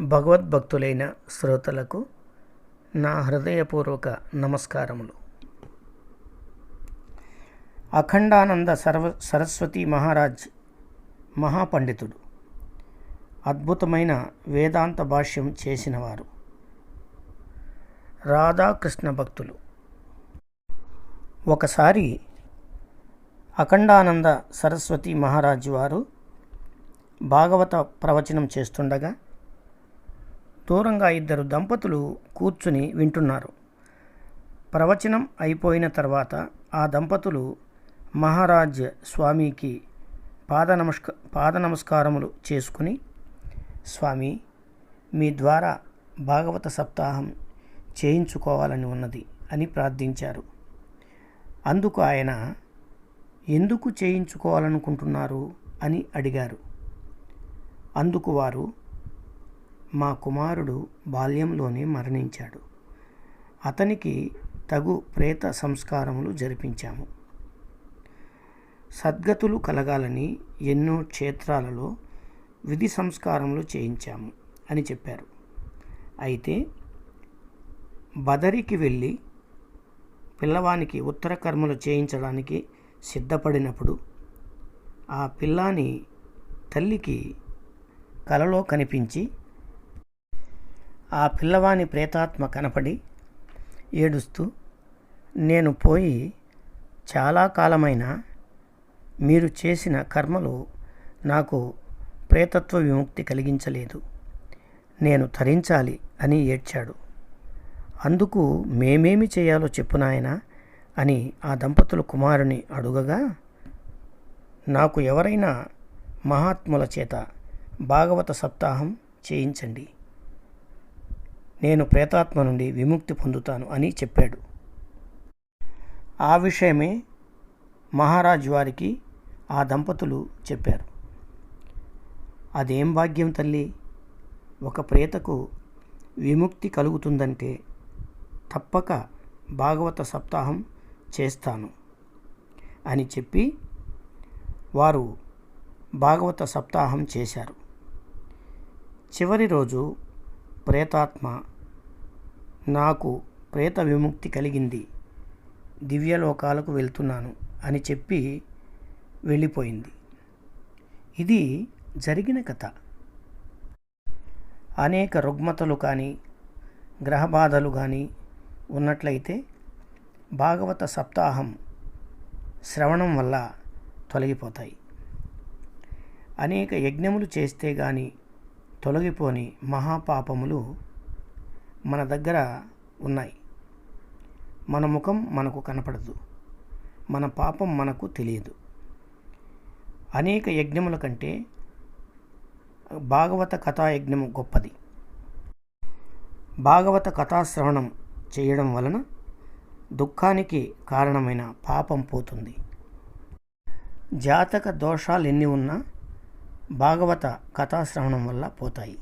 భగవద్భక్తులైన శ్రోతలకు నా హృదయపూర్వక నమస్కారములు. అఖండానంద సర్వ సరస్వతి మహారాజ్ మహాపండితుడు అద్భుతమైన వేదాంత భాష్యం చేసినవారు. రాధాకృష్ణ భక్తులు ఒకసారి అఖండానంద సరస్వతి మహారాజు వారు భాగవత ప్రవచనం చేస్తుండగా దూరంగా ఇద్దరు దంపతులు కూర్చుని వింటున్నారు. ప్రవచనం అయిపోయిన తర్వాత ఆ దంపతులు మహారాజ్ స్వామికి పాద నమస్క పాద నమస్కారములు చేసుకుని స్వామి మీ ద్వారా భాగవత సప్తాహం చేయించుకోవాలని ఉన్నది అని ప్రార్థించారు. అందుకు ఆయన ఎందుకు చేయించుకోవాలనుకుంటున్నారు? అని అడిగారు. అందుకు వారు మా కుమారుడు బాల్యంలోనే మరణించాడు. అతనికి తగు ప్రేత సంస్కారములు జరిపించాము. సద్గతులు కలగాలని ఎన్నో క్షేత్రాలలో విధి సంస్కారములు చేయించాము అని చెప్పారు. అయితే బదరికి వెళ్ళి పిల్లవానికి ఉత్తర కర్మలు చేయించడానికి సిద్ధపడినప్పుడు ఆ పిల్లాని తల్లికి కలలో కనిపించి ఆ పిల్లవాని ప్రేతాత్మ కనపడి ఏడుస్తూ నేను పోయి చాలా కాలమైన మీరు చేసిన కర్మలు నాకు ప్రేతత్వ విముక్తి కలిగించలేదు. నేను తరించాలి అని ఏడ్చాడు. అందుకు మేమేమి చేయాలో చెప్పు నాయనా అని ఆ దంపతుల కుమారుని అడుగగా నాకు ఎవరైనా మహాత్ముల చేత భాగవత సప్తాహం చేయించండి. నేను ప్రేతాత్మ నుండి విముక్తి పొందుతాను అని చెప్పాడు. ఆ విషయమే మహారాజు వారికి ఆ దంపతులు చెప్పారు. అదేం భాగ్యం తల్లి? ఒక ప్రేతకు విముక్తి కలుగుతుందంటే తప్పక భాగవత సప్తాహం చేస్తాను అని చెప్పి వారు భాగవత సప్తాహం చేశారు. చివరి రోజు ప్రేతాత్మ నాకు ప్రేత విముక్తి కలిగింది. దివ్యలోకాలకు వెళ్తున్నాను అని చెప్పి వెళ్ళిపోయింది. ఇది జరిగిన కథ. అనేక రుగ్మతలు కానీ గ్రహబాధలు కానీ ఉన్నట్లయితే భాగవత సప్తాహం శ్రవణం వల్ల తొలగిపోతాయి. అనేక యజ్ఞములు చేస్తే కానీ తొలగిపోని మహాపాపములు మన దగ్గర ఉన్నాయి. మన ముఖం మనకు కనపడదు. మన పాపం మనకు తెలియదు. అనేక యజ్ఞముల కంటే భాగవత కథాయజ్ఞము గొప్పది. భాగవత కథాశ్రవణం చేయడం వలన దుఃఖానికి కారణమైన పాపం పోతుంది. జాతక దోషాలు ఎన్ని ఉన్నా భాగవత కథాశ్రవణం వల్ల పోతాయి.